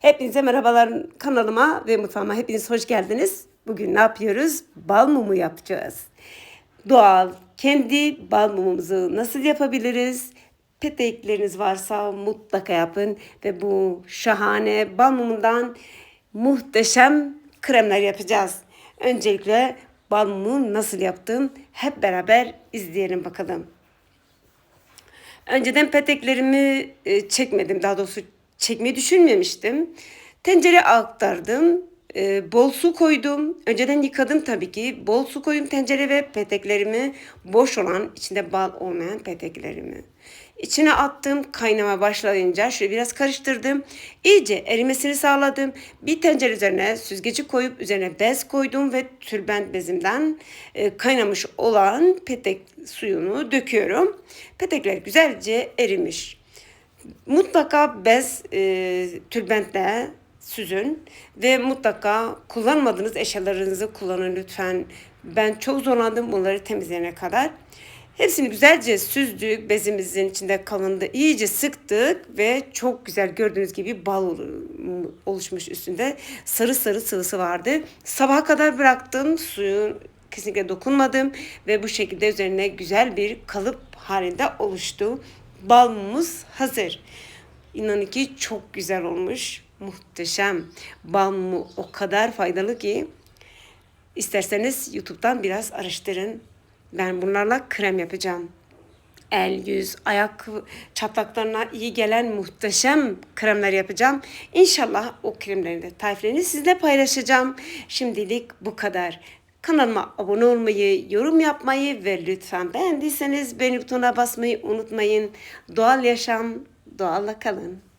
Hepinize merhabalar kanalıma ve mutfağıma hepiniz hoş geldiniz. Bugün ne yapıyoruz? Bal mumu yapacağız. Doğal, kendi bal mumumuzu nasıl yapabiliriz? Petekleriniz varsa mutlaka yapın ve bu şahane bal mumundan muhteşem kremler yapacağız. Öncelikle bal mumu nasıl yaptım hep beraber izleyelim bakalım. Önceden peteklerimi e, çekmedim. Daha doğrusu çekmeyi düşünmemiştim. Tencereye aktardım. E, bol su koydum. Önceden yıkadım tabii ki. Bol su koydum tencere ve peteklerimi boş olan, içinde bal olmayan peteklerimi. İçine attım. Kaynama başlayınca şöyle biraz karıştırdım. İyice erimesini sağladım. Bir tencere üzerine süzgeci koyup üzerine bez koydum ve tülbent bezimden e, kaynamış olan petek suyunu döküyorum. Petekler güzelce erimiş. Mutlaka bez e, tülbentle süzün ve mutlaka kullanmadığınız eşyalarınızı kullanın lütfen. Ben çok zorlandım bunları temizleyene kadar. Hepsini güzelce süzdük. Bezimizin içinde kalındı. iyice sıktık ve çok güzel gördüğünüz gibi bal ol- oluşmuş üstünde. Sarı sarı sıvısı vardı. Sabaha kadar bıraktım. Suyun kesinlikle dokunmadım ve bu şekilde üzerine güzel bir kalıp halinde oluştu. Balmumuz hazır. İnanın ki çok güzel olmuş. Muhteşem. Bal mumu o kadar faydalı ki isterseniz YouTube'dan biraz araştırın. Ben bunlarla krem yapacağım. El, yüz, ayak çatlaklarına iyi gelen muhteşem kremler yapacağım. İnşallah o kremlerin de tariflerini sizinle paylaşacağım. Şimdilik bu kadar. Kanalıma abone olmayı, yorum yapmayı ve lütfen beğendiyseniz beğeni butonuna basmayı unutmayın. Doğal yaşam, doğalla kalın.